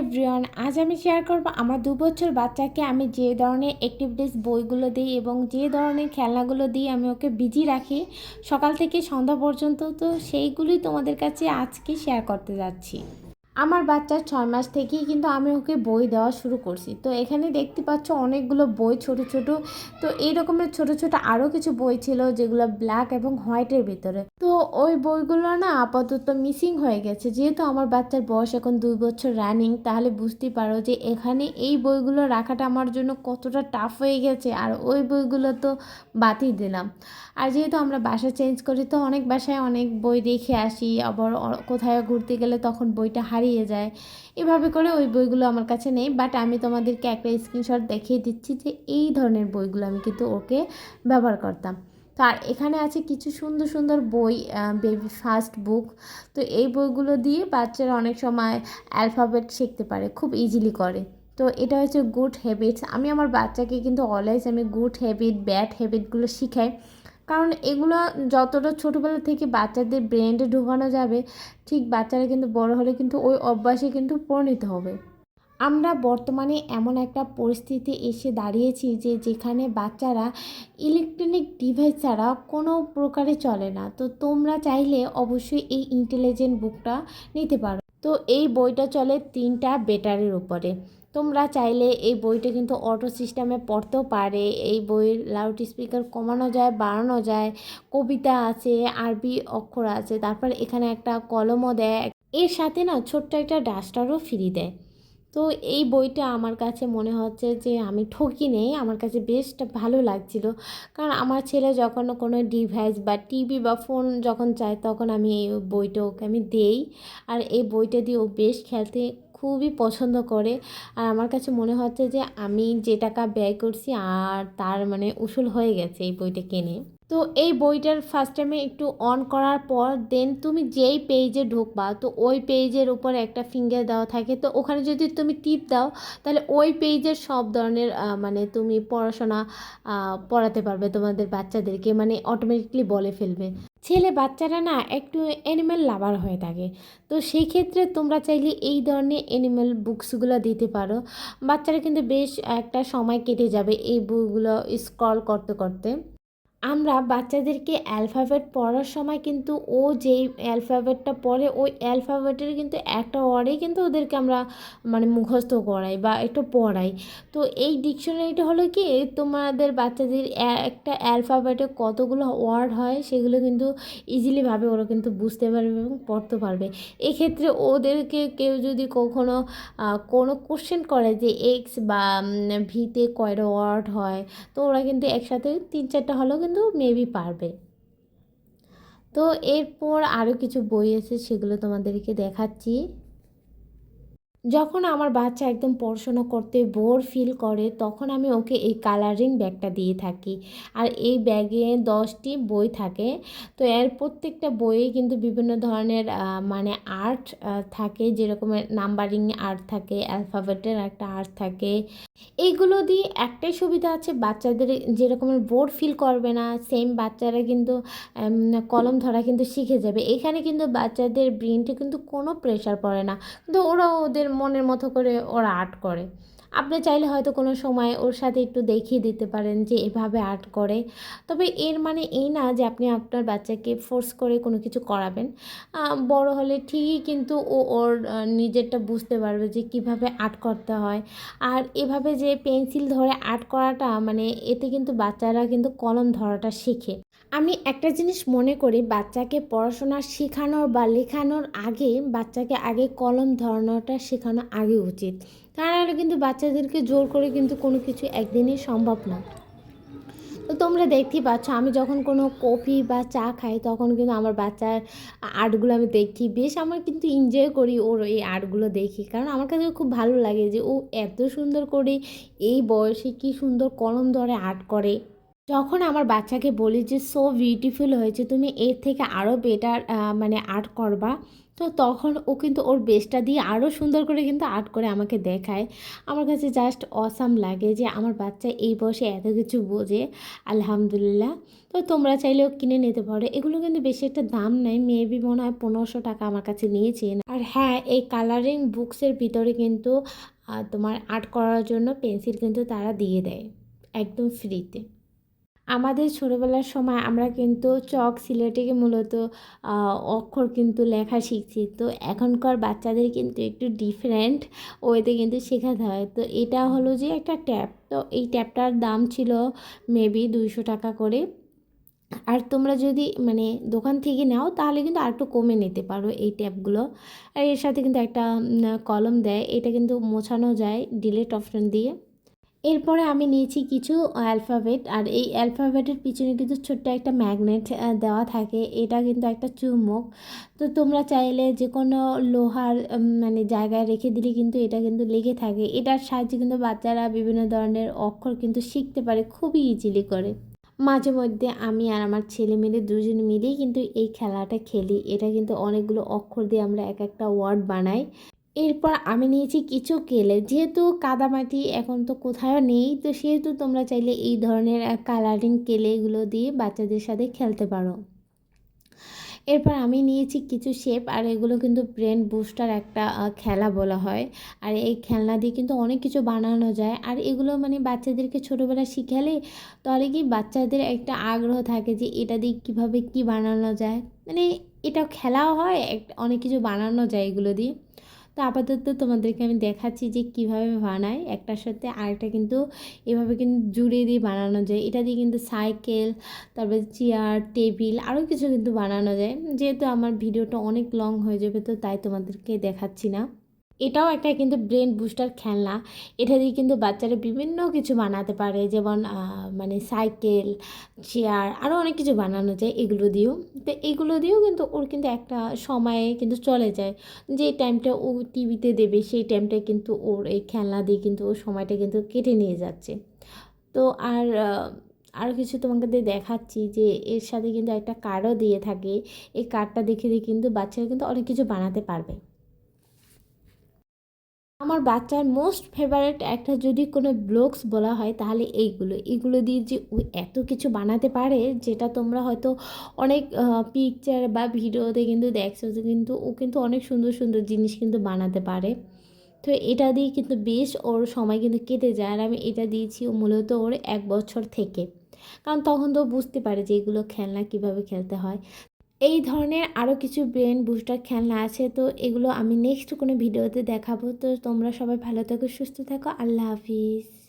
Everyone আজ আমি share করব আমার দু বছর বাচ্চাকে আমি যে ধরনের অ্যাক্টিভিটিস বইগুলো দিই এবং যে ধরনের খেলনাগুলো দিই আমি ওকে বিজি রাখি। সকাল থেকে সন্ধ্যা পর্যন্ত তো সেইগুলোই তোমাদের কাছে আজকে শেয়ার করতে যাচ্ছি। আমার বাচ্চার ছয় মাস থেকেই কিন্তু আমি ওকে বই দেওয়া শুরু করছি। তো এখানে দেখতে পাচ্ছ অনেকগুলো বই ছোট ছোট। তো এই রকমের ছোট ছোট আরও কিছু বই ছিল যেগুলো ব্ল্যাক এবং হোয়াইটের ভিতরে। তো ওই বইগুলো না আপাতত মিসিং হয়ে গেছে। যেহেতু আমার বাচ্চার বয়স এখন দুই বছর রানিং তাহলে বুঝতেই পারো যে এখানে এই বইগুলো রাখাটা আমার জন্য কতটা টাফ হয়ে গেছে। আর ওই বইগুলো তো বাতিল দিলাম। আর যেহেতু আমরা বাসা চেঞ্জ করি, তো অনেক বাসায় অনেক বই রেখে আসি। আবার কোথাও ঘুরতে গেলে তখন বইটা হারিয়ে যায়। এভাবে করে ওই বইগুলো আমার কাছে নেই বাট আমি তোমাদেরকে একটা স্ক্রিনশট দেখিয়ে দিচ্ছি যে এই ধরনের বইগুলো আমি কিন্তু ওকে ব্যবহার করতাম। তো আর এখানে আছে কিছু সুন্দর সুন্দর বই বেবি ফার্স্ট বুক তো এই বইগুলো দিয়ে বাচ্চারা অনেক সময় অ্যালফাবেট শিখতে পারে, খুব ইজিলি করে। তো এটা হচ্ছে গুড হ্যাবিটস আমি আমার বাচ্চাকে কিন্তু অলওয়েজ আমি গুড হ্যাবিট ব্যাড হ্যাবিটগুলো শিখাই। কারণ এগুলো যতটা ছোটোবেলা থেকে বাচ্চাদের ব্রেনে ঢোকানো যাবে, ঠিক বাচ্চারা কিন্তু বড় হলে কিন্তু ওই অভ্যাসে কিন্তু পরিণত হবে। আমরা বর্তমানে এমন একটা পরিস্থিতি এসে দাঁড়িয়েছি যে যেখানে বাচ্চারা ইলেকট্রনিক ডিভাইস ছাড়া কোনো প্রকারে চলে না। তো তোমরা চাইলে অবশ্যই এই ইন্টেলিজেন্ট বুকটা নিতে পারো। তো এই বইটা চলে তিনটা ব্যাটারির উপরে। তোমরা চাইলে এই বইটা কিন্তু অটো সিস্টেমে পড়তেও পারে। এই বইয়ের লাউড স্পিকার কমানো যায়, বাড়ানো যায়। কবিতা আছে, আরবি অক্ষর আছে, তারপর এখানে একটা কলমও দেয়। এর সাথে না ছোট্ট একটা ডাস্টারও ফ্রি দেয়। তো এই বইটা আমার কাছে মনে হচ্ছে যে আমি ঠকি নেই, আমার কাছে বেশ ভালো লাগছিল। কারণ আমার ছেলে যখন কোনো ডিভাইস বা টিভি বা ফোন যখন চায় তখন আমি এই বইটা ওকে আমি দেই। আর এই বইটা দিয়ে ও বেশ খেলতে খুবই পছন্দ করে। আর আমার কাছে মনে হচ্ছে যে আমি যে টাকা ব্যয় করছি আর তার মানে উসুল হয়ে গেছে এই বইটা কিনে। তো এই বইটার ফার্স্ট টাইমে একটু অন করার পর দেন তুমি যেই পেজে ঢুকবা, তো ওই পেজের উপর একটা ফিঙ্গার দেওয়া থাকে। তো ওখানে যদি তুমি টিপ দাও, তাহলে ওই পেজের সব ধরনের মানে তুমি পড়াশোনা পড়াতে পারবে তোমাদের বাচ্চাদেরকে মানে অটোমেটিকলি বলে ফেলবে। ছেলে বাচ্চারা না একটু অ্যানিম্যাল লাভার হয়ে থাকে। তো সেই ক্ষেত্রে তোমরা চাইলে এই ধরনের অ্যানিম্যাল বুকসগুলো দিতে পারো। বাচ্চারা কিন্তু বেশ একটা সময় কেটে যাবে এই বইগুলো স্ক্রল করতে করতে। আমরা বাচ্চাদেরকে অ্যালফাবেট পড়ার সময় কিন্তু ও যেই অ্যালফাবেটটা পড়ে, ওই অ্যালফাবেটের কিন্তু একটা ওয়ার্ডেই কিন্তু ওদেরকে আমরা মানে মুখস্থ করাই বা একটু পড়াই। তো এই ডিকশনারিটা হলো কি, তোমাদের বাচ্চাদের একটা অ্যালফাবেটে কতগুলো ওয়ার্ড হয় সেগুলো কিন্তু ইজিলিভাবে ওরা কিন্তু বুঝতে পারবে এবং পড়তে পারবে। এক্ষেত্রে ওদেরকে কেউ যদি কখনো কোনো কোশ্চেন করে যে এক্স বা ভিতে কয়টা ওয়ার্ড হয়, তো ওরা কিন্তু একসাথে তিন চারটা হলেও কিন্তু মেবি পারবে। তো এরপর আরও কিছু বই আছে সেগুলো তোমাদেরকে দেখাচ্ছি। যখন আমার বাচ্চা একদম পড়াশোনা করতে বোর ফিল করে, তখন আমি ওকে এই কালারিং ব্যাগটা দিয়ে থাকি। আর এই ব্যাগে দশটি বই থাকে। তো এর প্রত্যেকটা বইয়ে কিন্তু বিভিন্ন ধরনের মানে আর্ট থাকে। যেরকমের নাম্বারিং আর্ট থাকে অ্যালফাবেটের একটা আর্ট থাকে। এইগুলো দিয়ে একটাই সুবিধা আছে, বাচ্চাদের যেরকমের বোর ফিল করবে না সেম বাচ্চারা কিন্তু কলম ধরা কিন্তু শিখে যাবে। এখানে কিন্তু বাচ্চাদের ব্রেনটে কিন্তু কোনো প্রেশার পড়ে না। কিন্তু ওরা ওদের মনের মতো করে ওরা আর্ট করে। আপনি চাইলে হয়তো কোনো সময় ওর সাথে একটু দেখিয়ে দিতে পারেন যে এভাবে আর্ট করে। তবে এর মানে এই না যে আপনি আপনার বাচ্চাকে ফোর্স করে কোনো কিছু করাবেন। বড় হলে ঠিকই কিন্তু ও ওর নিজেরটা বুঝতে পারবে যে কীভাবে আর্ট করতে হয়। আর এভাবে যে পেন্সিল ধরে আর্ট করাটা মানে এতে কিন্তু বাচ্চারা কিন্তু কলম ধরাটা শেখে। আমি একটা জিনিস মনে করি, বাচ্চাকে পড়াশোনা শেখানোর বা লেখানোর আগে বাচ্চাকে আগে কলম ধরানোটা শেখানো আগে উচিত। নাহলে কিন্তু বাচ্চাদেরকে জোর করে কিন্তু কোনো কিছু একদিনই সম্ভব না। তো তোমরা দেখতেই পাচ্ছ, আমি যখন কোনো কফি বা চা খাই, তখন কিন্তু আমার বাচ্চার আর্টগুলো আমি দেখি। বেশ আমার কিন্তু এনজয় করি ওর এই আর্টগুলো দেখি। কারণ আমার কাছে খুব ভালো লাগে যে ও এত সুন্দর করে এই বয়সে কি সুন্দর কলম ধরে আর্ট করে। যখন আমার বাচ্চাকে বলি যে সো বিউটিফুল হয়েছে, তুমি এর থেকে আরও বেটার মানে আর্ট করবা। তো তখন ও কিন্তু ওর বেস্টটা দিয়ে আরও সুন্দর করে কিন্তু আর্ট করে আমাকে দেখায়। আমার কাছে জাস্ট অসাম লাগে যে, আমার বাচ্চা এই বয়সে এত কিছু বোঝে, আলহামদুলিল্লাহ। তো তোমরা চাইলেও কিনে নিতে পারো। এগুলো কিন্তু বেশি একটা দাম নেই মেবি মনে হয় পনেরোশো টাকা আমার কাছে নিয়েছেন আর হ্যাঁ এই কালারিং বুকসের ভিতরে কিন্তু তোমার আর্ট করার জন্য পেন্সিল কিন্তু তারা দিয়ে দেয়, একদম ফ্রিতে আমাদের ছোটোবেলার সময় আমরা কিন্তু চক সিলেটেকে মূলত অক্ষর কিন্তু লেখা শিখছি। তো এখনকার বাচ্চাদের কিন্তু একটু ডিফারেন্ট ওয়েতে কিন্তু শেখাতে হয়। তো এটা হলো যে একটা ট্যাপ। তো এই ট্যাপটার দাম ছিল মেবি দুইশো টাকা করে। আর তোমরা যদি মানে দোকান থেকে নাও, তাহলে কিন্তু আর একটু কমে নিতে পারো এই ট্যাপগুলো। আর এর সাথে কিন্তু একটা কলম দেয়। এটা কিন্তু মোছানো যায় ডিলেট অপশন দিয়ে। এরপরে আমি নিয়েছি কিছু অ্যালফাবেট, আর এই অ্যালফাবেটের পিছনে কিন্তু ছোট্ট একটা ম্যাগনেট দেওয়া থাকে। এটা কিন্তু একটা চুম্বক। তো তোমরা চাইলে যে কোনো লোহার মানে জায়গায় রেখে দিলে কিন্তু এটা কিন্তু লেগে থাকে। এটার সাহায্যে কিন্তু বাচ্চারা বিভিন্ন ধরনের অক্ষর কিন্তু শিখতে পারে খুবই ইজিলি করে। মাঝে মধ্যে আমি আর আমার ছেলে মিলে দুজন মিলেই কিন্তু এই খেলাটা খেলি। এটা কিন্তু অনেকগুলো অক্ষর দিয়ে আমরা এক একটা ওয়ার্ড বানাই। এরপর আমি নিয়েছি কিছু কেলে। যেহেতু কাদামাটি এখন তো কোথাও নেই, তো সেহেতু তোমরা চাইলে এই ধরনের কালারিং কেলেগুলো দিয়ে বাচ্চাদের সাথে খেলতে পারো। এরপর আমি নিয়েছি কিছু শেপ আর এগুলো কিন্তু ব্রেন বুস্টার একটা খেলা বলা হয়। আর এই খেলনা দিয়ে কিন্তু অনেক কিছু বানানো যায়। আর এগুলো মানে বাচ্চাদেরকে ছোটোবেলায় শিখালে তাহলে কি বাচ্চাদের একটা আগ্রহ থাকে যে এটা দিয়ে কীভাবে কী বানানো যায়। মানে এটা খেলাও হয় অনেক কিছু বানানো যায় এগুলো দিয়ে। তো আপাতত তোমাদেরকে আমি দেখাচ্ছি যে কীভাবে বানাই একটার সাথে আরেকটা কিন্তু এভাবে কিন্তু জুড়ে দিয়ে বানানো যায়। এটা দিয়ে কিন্তু সাইকেল, তারপরে চেয়ার, টেবিল আরও কিছু কিন্তু বানানো যায়। যেহেতু আমার ভিডিওটা অনেক লং হয়ে যাবে তো তাই তোমাদেরকে দেখাচ্ছি না। এটাও একটা কিন্তু ব্রেন বুস্টার খেলনা। এটা দিয়ে কিন্তু বাচ্চারা বিভিন্ন কিছু বানাতে পারে, যেমন মানে সাইকেল চেয়ার আরও অনেক কিছু বানানো যায় এগুলো দিয়েও। তো এগুলো দিয়েও কিন্তু ওর কিন্তু একটা সময়ে কিন্তু চলে যায়। যে টাইমটা ও টিভিতে দেবে, সেই টাইমটায় কিন্তু ওর এই খেলনা দিয়ে কিন্তু ওর সময়টা কিন্তু কেটে নিয়ে যাচ্ছে। তো আর আরও কিছু তোমাকে দিয়ে দেখাচ্ছি যে এর সাথে কিন্তু একটা কার্ডও দিয়ে থাকে। এই কার্ডটা দেখে দিয়ে কিন্তু বাচ্চারা কিন্তু অনেক কিছু বানাতে পারবে। আমার বাচ্চার মোস্ট ফেভারিট একটা যদি কোনো ব্লগস বলা হয়, তাহলে এইগুলো। এগুলো দিয়ে যে ও এত কিছু বানাতে পারে, যেটা তোমরা হয়তো অনেক পিকচার বা ভিডিওতে কিন্তু দেখছ যে কিন্তু ও কিন্তু অনেক সুন্দর সুন্দর জিনিস কিন্তু বানাতে পারে। তো এটা দিয়ে কিন্তু বেশ ওর সময় কিন্তু কেটে যায় আর আমি এটা দিয়েছি ও মূলত ওর এক বছর থেকে। কারণ তখন তো বুঝতে পারে যে এগুলো খেলনা কীভাবে খেলতে হয়। এই ধরনের আরও কিছু ব্রেন বুস্টার খেলনা আছে, তো এগুলো আমি নেক্সট কোনো ভিডিওতে দেখাবো। তো তোমরা সবাই ভালো থাকো, সুস্থ থাকো, আল্লাহ হাফিজ।